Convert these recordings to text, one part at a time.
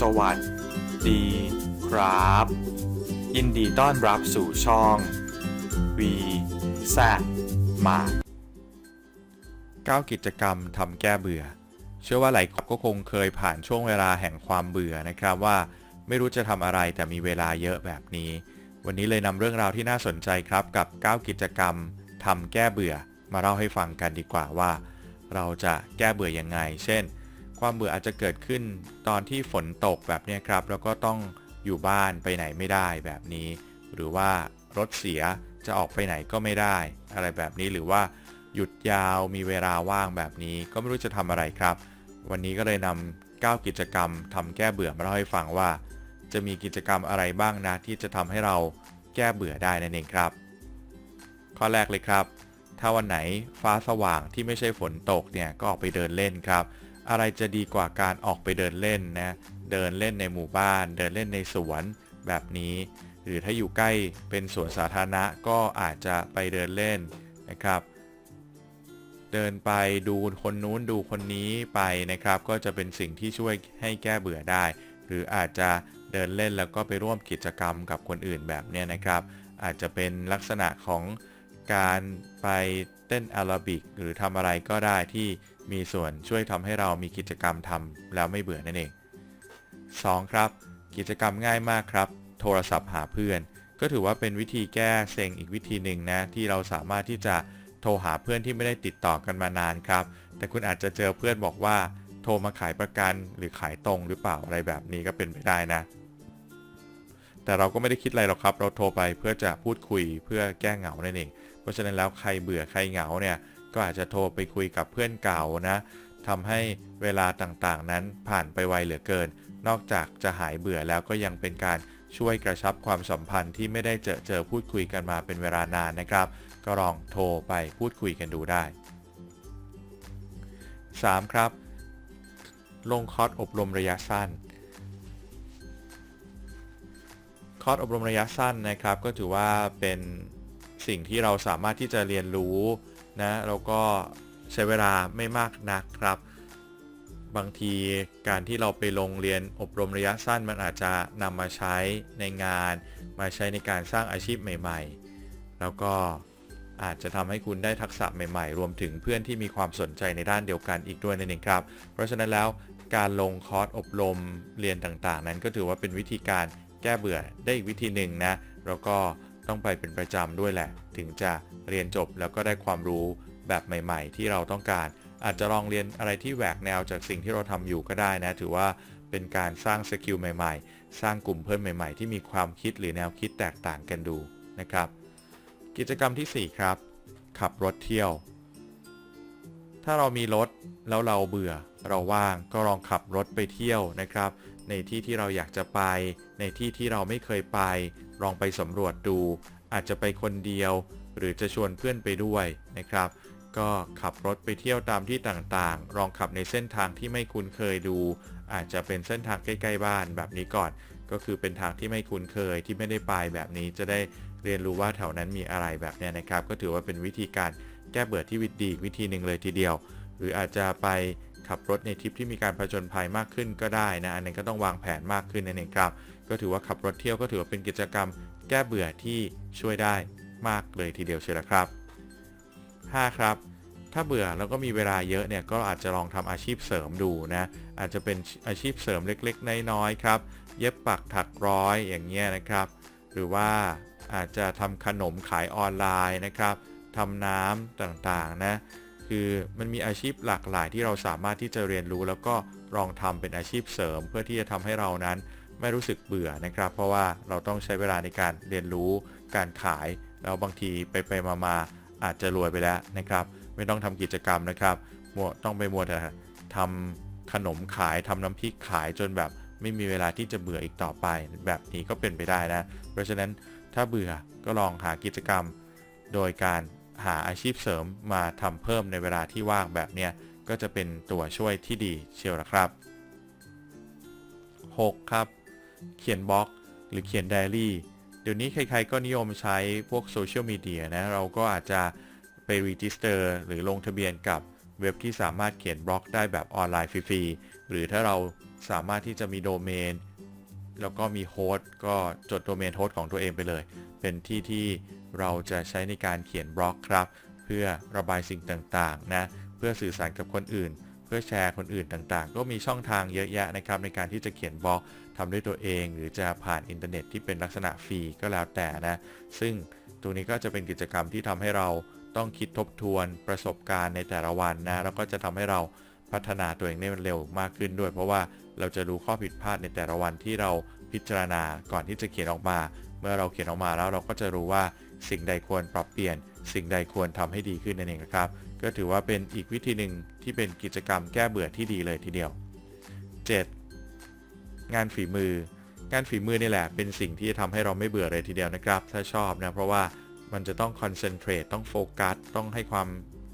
สวัสดีครับ ยินดีต้อนรับสู่ช่อง V Z มา9กิจกรรมทำแก้เบื่อ เชื่อว่าหลายคนก็คงเคยผ่านช่วงเวลาแห่งความเบื่อนะครับว่าไม่รู้จะทำอะไรแต่มีเวลาเยอะแบบนี้ วันนี้เลยนำเรื่องราวที่น่าสนใจครับกับ 9 กิจกรรมทำแก้เบื่อ มาเล่าให้ฟังกันดีกว่าว่า เราจะแก้เบื่อยังไง เช่น ความเบื่ออาจจะเกิดขึ้นตอนที่ฝนตกแบบนี้ครับ แล้วก็ต้องอยู่บ้านไปไหนไม่ได้แบบนี้ หรือว่ารถเสียจะออกไปไหนก็ไม่ได้ อะไรแบบนี้หรือว่าหยุดยาวมีเวลาว่างแบบนี้ก็ไม่รู้จะทำอะไรครับ วันนี้ก็เลยนำ9กิจกรรมทำแก้เบื่อมาเล่าให้ฟังว่า จะมีกิจกรรมอะไรบ้างนะที่จะทำให้เราแก้เบื่อได้นั่นเองครับ ข้อแรกเลยครับ ถ้าวันไหนฟ้าสว่างที่ไม่ใช่ฝนตกเนี่ยก็ออกไปเดินเล่นครับ อะไรจะดีกว่าการออกไปเดินเล่นนะ เดินเล่นในหมู่บ้าน เดินเล่นในสวนแบบนี้ หรือถ้าอยู่ใกล้เป็นสวนสาธารณะก็อาจจะไปเดินเล่นนะครับ เดินไปดูคนนู้นดูคนนี้ไปนะครับ ก็จะเป็นสิ่งที่ช่วยให้แก้เบื่อได้ หรืออาจจะเดินเล่นแล้วก็ไปร่วมกิจกรรมกับคนอื่นแบบนี้นะครับ อาจจะเป็นลักษณะของการไปเต้นอโรบิก หรือทำอะไรก็ได้ที่ มีส่วนช่วยทำให้เรามีกิจกรรมทำแล้วไม่เบื่อนั่นเอง 2. ครับ กิจกรรมง่ายมากครับ โทรศัพท์หาเพื่อน ก็ถือว่าเป็นวิธีแก้เซ็งอีกวิธีหนึ่งนะ ที่เราสามารถที่จะโทรหาเพื่อนที่ไม่ได้ติดต่อกันมานานครับ แต่คุณอาจจะเจอเพื่อนบอกว่า โทรมาขายประกันหรือขายตรงหรือเปล่าอะไรแบบนี้ก็เป็นไปได้นะ แต่เราก็ไม่ได้คิดอะไรหรอกครับ เราโทรไปเพื่อจะพูดคุยเพื่อแก้เหงานั่นเอง เพราะฉะนั้นแล้วใครเบื่อใครเหงาเนี่ย ก็อาจจะโทรไปคุยกับเพื่อนเก่านะทำให้เวลาต่างๆ นั้นผ่านไปไวเหลือเกิน นอกจากจะหายเบื่อแล้วก็ยังเป็นการช่วยกระชับความสัมพันธ์ที่ไม่ได้เจอเจอพูดคุยกันมาเป็นเวลานานนะครับ ก็ลองโทรไปพูดคุยกันดูได้ 3. ครับ ลงคอร์สอบรมระยะสั้น คอร์สอบรมระยะสั้นนะครับ ก็ถือว่าเป็นสิ่งที่เราสามารถที่จะเรียนรู้ นะแล้วก็ใช้เวลาไม่มากนักครับ บางทีการที่เราไปลงเรียนอบรมระยะสั้นมันอาจจะนำมาใช้ในงาน มาใช้ในการสร้างอาชีพใหม่ ๆ แล้วก็อาจจะทำให้คุณได้ทักษะใหม่ๆ รวมถึงเพื่อนที่มีความสนใจในด้านเดียวกันอีกด้วยนั่นเองครับ เพราะฉะนั้นแล้วการลงคอร์สอบรมเรียนต่างๆ นั้นก็ถือว่าเป็นวิธีการแก้เบื่อได้อีกวิธีหนึ่งนะ แล้วก็ ต้องไปเป็นประจำด้วยแหละ ถึงจะเรียนจบแล้วก็ได้ความรู้แบบใหม่ ๆ ที่เราต้องการ อาจจะลองเรียนอะไรที่แหวกแนวจากสิ่งที่เราทำอยู่ก็ได้นะ ถือว่าเป็นการสร้างสกิลใหม่ๆ สร้างกลุ่มเพื่อนใหม่ ๆ ที่มีความคิดหรือแนวคิดแตกต่างกันดูนะครับ กิจกรรมที่ 4 ครับ ขับรถเที่ยว ถ้าเรามีรถแล้วเราเบื่อ เราว่างก็ลองขับรถไปเที่ยวนะครับ ในที่ที่เราอยากจะไป ในที่ที่เราไม่เคยไป ลองไปสำรวจดู อาจจะไปคนเดียว หรือจะชวนเพื่อนไปด้วยนะครับ ก็ขับรถไปเที่ยวตามที่ต่างๆ ลองขับในเส้นทางที่ไม่คุ้นเคยดู อาจจะเป็นเส้นทางใกล้ๆบ้านแบบนี้ก่อน ก็คือเป็นทางที่ไม่คุ้นเคยที่ไม่ได้ไปแบบนี้จะได้เรียนรู้ว่าแถวนั้นมีอะไรแบบนี้นะครับ ก็ถือว่าเป็นวิธีการแก้เบื่อที่วิดีวิธีหนึ่งเลยทีเดียว หรืออาจจะไปขับรถในทริปที่มีการผจญภัยมากขึ้นก็ได้นะ อันนี้ก็ต้องวางแผนมากขึ้นนั่นเองครับ ก็ถือว่าขับรถเที่ยวก็ถือว่าเป็นกิจกรรมแก้เบื่อที่ช่วยได้มากเลยทีเดียวเชียวละครับ 5 ครับ ถ้าเบื่อแล้วก็มีเวลาเยอะเนี่ยก็อาจจะลองทำอาชีพเสริมดูนะ อาจจะเป็นอาชีพเสริมเล็กๆ น้อยๆครับ เย็บปักถักร้อยอย่างเงี้ยนะครับ หรือว่าอาจจะทำขนมขายออนไลน์นะครับทำน้ำต่างๆนะ คือมันมีอาชีพหลากหลายที่เราสามารถที่จะเรียนรู้ แล้วก็ลองทำเป็นอาชีพเสริม เพื่อที่จะทำให้เรานั้น ไม่รู้สึกเบื่อนะครับ เพราะว่าเราต้องใช้เวลาในการเรียนรู้การขายแล้วบางทีไปไปมามาอาจจะรวยไปแล้วนะครับ ไม่ต้องทำกิจกรรมนะครับมัวต้องไปมัวแต่ทำขนมขายทำน้ำพริกขายจนแบบไม่มีเวลาที่จะเบื่ออีกต่อไป แบบนี้ก็เป็นไปได้นะ เพราะฉะนั้นถ้าเบื่อก็ลองหากิจกรรม โดยการหาอาชีพเสริมมาทำเพิ่มในเวลาที่ว่างแบบเนี้ยก็จะเป็นตัวช่วยที่ดีเชียวละครับ 6. ครับ เขียนบล็อก หรือเขียนไดอารี่ เดี๋ยวนี้ใครๆก็นิยมใช้พวกโซเชียลมีเดียนะ เราก็อาจจะไปรีจิสเตอร์หรือลงทะเบียนกับเว็บที่สามารถเขียนบล็อกได้แบบออนไลน์ฟรีๆ หรือถ้าเราสามารถที่จะมีโดเมน แล้วก็มีโฮสต์ก็จดโดเมนโฮสต์ของตัวเองไปเลย เป็นที่ที่เราจะใช้ในการเขียนบล็อกครับ เพื่อระบายสิ่งต่างๆนะ เพื่อสื่อสารกับคนอื่น พื่อแชร์คนอื่นต่างๆ ก็มีช่องทางเยอะแยะนะครับในการที่จะเขียนบล็อกทำด้วยตัวเอง หรือจะผ่านอินเทอร์เน็ตที่เป็นลักษณะฟรีก็แล้วแต่นะ ซึ่งตรงนี้ก็จะเป็นกิจกรรมที่ทำให้เราต้องคิดทบทวนประสบการณ์ในแต่ละวันนะแล้วก็จะทำให้เราพัฒนาตัวเองได้เร็วมากขึ้นด้วย เพราะว่าเราจะรู้ข้อผิดพลาดในแต่ละวันที่เราพิจารณาก่อนที่จะเขียนออกมา เมื่อเราเขียนออกมาแล้วเราก็จะรู้ว่าสิ่งใดควรปรับเปลี่ยน สิ่งใดควรทำให้ดีขึ้นนั่นเองนะครับ ก็ถือว่าเป็นอีกวิธีหนึ่งที่เป็นกิจกรรมแก้เบื่อที่ดีเลยทีเดียว 7. งานฝีมือ งานฝีมือนี่แหละ เป็นสิ่งที่จะทำให้เราไม่เบื่อเลยทีเดียวนะครับ ถ้าชอบนะ เพราะว่ามันจะต้องคอนเซนเทรตต้องโฟกัส ต้องให้ความ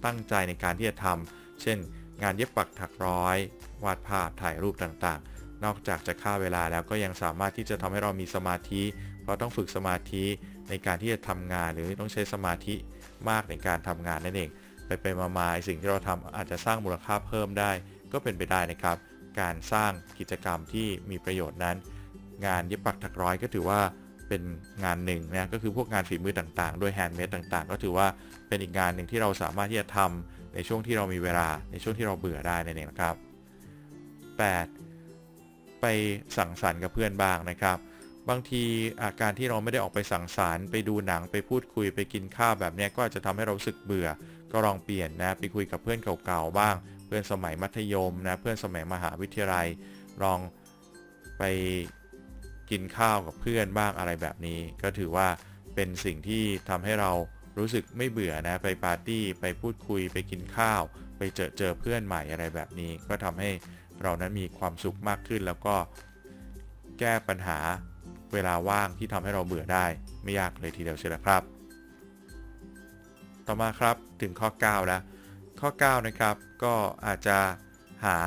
ตั้งใจในการที่จะทำ เช่น งานเย็บปักถักร้อย วาดภาพ ถ่ายรูปต่างๆ นอกจากจะฆ่าเวลาแล้วก็ยังสามารถที่จะทำให้เรามีสมาธิ เพราะต้องฝึกสมาธิในการที่จะทำงานหรือต้องใช้สมาธิมากในการทำงานนั่นเอง ไปไปมามาสิ่งที่เราทำอาจจะสร้างมูลค่าเพิ่มได้ ก็เป็นไปได้นะครับ การสร้างกิจกรรมที่มีประโยชน์นั้น งานเย็บปักถักร้อยก็ถือว่าเป็นงานหนึ่งนะก็คือพวกงานฝีมือต่างๆ ด้วยแฮนด์เมดต่างๆ ก็ถือว่าเป็นอีกงานหนึ่งที่เราสามารถที่จะทำในช่วงที่เรามีเวลาในช่วงที่เราเบื่อได้นั่นเองนะครับ 8. ไปสังสรรค์กับเพื่อนบ้างนะครับ บางทีอาการที่เราไม่ได้ออกไปสังสรรค์ไปดูหนังไปพูดคุยไปกินข้าวแบบนี้ก็อาจจะทำให้เราสึกเบื่อ ก็ลองเปลี่ยนนะไปคุยกับเพื่อนเก่าๆบ้าง เพื่อนสมัยมัธยมนะเพื่อนสมัยมหาวิทยาลัย ลองไปกินข้าวกับเพื่อนบ้างอะไรแบบนี้ ก็ถือว่าเป็นสิ่งที่ทำให้เรารู้สึกไม่เบื่อนะไปปาร์ตี้ไปพูดคุยไปกินข้าว ไปเจอเจอเพื่อนใหม่อะไรแบบนี้ ก็ทำให้เรานั้นมีความสุขมากขึ้น แล้วก็แก้ปัญหาเวลาว่างที่ทำให้เราเบื่อได้ไม่ยากเลยทีเดียวเชียวละครับ ต่อมาครับถึงข้อ 9 แล้ว ข้อ 9 นะครับ ก็อาจจะหา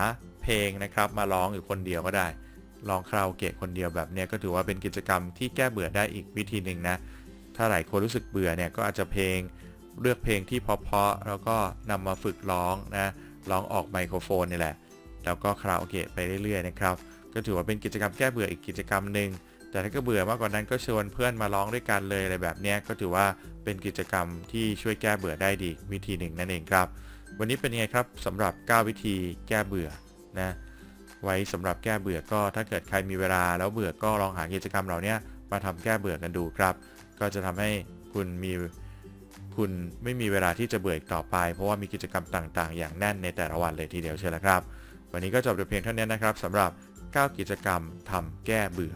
เพลงนะครับ มาร้องอยู่คนเดียวก็ได้ร้องคาราโอเกะคนเดียวแบบเนี้ยก็ถือว่าเป็นกิจกรรมที่แก้เบื่อได้อีกวิธีหนึ่งนะ ถ้าหลายคนรู้สึกเบื่อเนี่ยก็อาจจะเพลงเลือกเพลงที่เพาะๆแล้วก็นำมาฝึกร้องนะร้องออกไมโครโฟนนี่แหละ แล้วก็คาราโอเกะไปเรื่อยๆนะครับ ก็ถือว่าเป็นกิจกรรมแก้เบื่ออีกกิจกรรมหนึ่ง แต่ถ้าก็เบื่อมากกว่านั้นก็ชวนเพื่อนมาร้องด้วยกันเลยอะไรแบบนี้ก็ถือว่าเป็นกิจกรรมที่ช่วยแก้เบื่อได้ดีวิธีหนึ่งนั่นเองครับ วันนี้เป็นยังไงครับสำหรับ 9 วิธีแก้เบื่อนะไว้สำหรับแก้เบื่อก็ถ้าเกิดใครมีเวลาแล้วเบื่อก็ลองหากิจกรรมเหล่านี้มาทำแก้เบื่อกันดูครับ ก็จะทำให้คุณมีคุณไม่มีเวลาที่จะเบื่ออีกต่อไป เพราะว่ามีกิจกรรมต่างๆ อย่างแน่นในแต่ละวันเลยทีเดียวเชียวละครับ วันนี้ก็จบแต่เพียงเท่านี้นะครับสำหรับ 9 กิจกรรมทำแก้เบื่อ